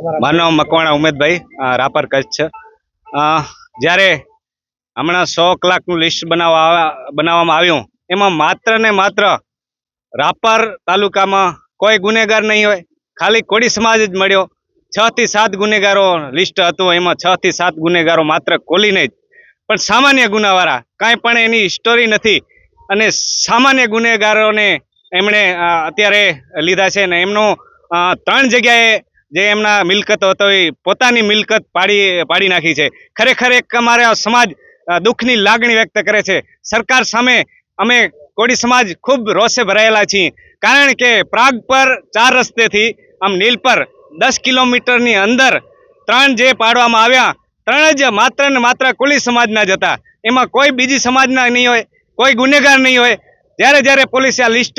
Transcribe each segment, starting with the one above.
મારું નામ મકવાણા ઉમેદભાઈ રાપર કચ્છ અ, જ્યારે હમણાં સો કલાકનું લિસ્ટ બનાવવા બનાવવામાં આવ્યું એમાં માત્ર ને માત્ર રાપર તાલુકામાં કોઈ ગુનેગાર નહીં હોય. ખાલી કોળી સમાજ જ મળ્યો. છ થી સાત ગુનેગારો લિસ્ટ હતું એમાં છ થી સાત ગુનેગારો માત્ર કોલીને જ. પણ સામાન્ય ગુનાવાળા કાંઈ પણ એની હિસ્ટોરી નથી. અને સામાન્ય ગુનેગારોને એમણે અત્યારે લીધા છે ને એમનો ત્રણ જગ્યાએ જે એમના મિલકત હતો એ પોતાની મિલકત પાડી પાડી નાખી છે. ખરેખર એક અમારા સમાજ દુઃખની લાગણી વ્યક્ત કરે છે. સરકાર સામે અમે કોળી સમાજ ખૂબ રોષે ભરાયેલા છીએ. કારણ કે પ્રાગ પર ચાર રસ્તેથી, આમ નીલ પર દસ કિલોમીટરની અંદર ત્રણ જે પાડવામાં આવ્યા, ત્રણ જ માત્ર ને માત્ર કુલી સમાજના જ હતા. એમાં કોઈ બીજી સમાજના નહીં હોય, કોઈ ગુનેગાર નહીં હોય. જ્યારે જ્યારે પોલીસે આ લિસ્ટ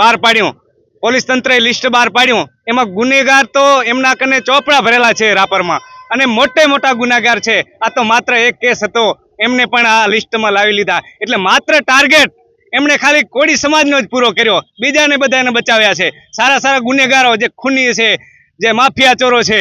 બહાર પાડ્યું પોલીસ તંત્રએ લિસ્ટ બહાર પાડ્યું. એમાં ગુનેગાર તો એમના કને ચોપડા ભરેલા છે રાપરમાં. અને મોટે મોટા ગુનેગાર છે. આ તો માત્ર એક કેસ હતો. એમને પણ આ લિસ્ટમાં લાવી લીધા. એટલે માત્ર ટાર્ગેટ એમણે ખાલી કોળી સમાજનો જ પૂરો કર્યો. બીજાને બધાને બચાવ્યા છે. સારા સારા ગુનેગારો જે ખૂની છે, જે માફિયા ચોરો છે,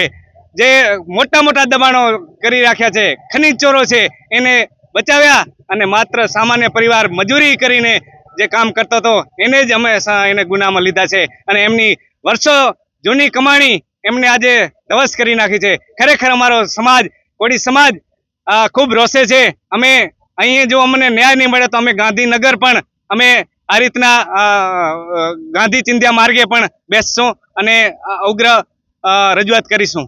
જે મોટા મોટા દબાણો કરી રાખ્યા છે, ખનીજ ચોરો છે, એને બચાવ્યા અને માત્ર સામાન્ય પરિવાર મજૂરી કરીને જે કામ કરતો હતો, એને જ અમે એને ગુનામાં લીધા છે. અને એમની વર્ષો જૂની કમાણી એમને આજે ધવસ કરી નાખી છે. ખરેખર અમારો સમાજ, કોળી સમાજ ખૂબ રોષે છે. અમે અહીં જો અમને ન્યાય નહીં મળે તો અમે ગાંધીનગર પણ અમે આ રીતના ગાંધી ચિંધ્યા માર્ગે પણ બેસશું અને ઉગ્ર રજૂઆત કરીશું.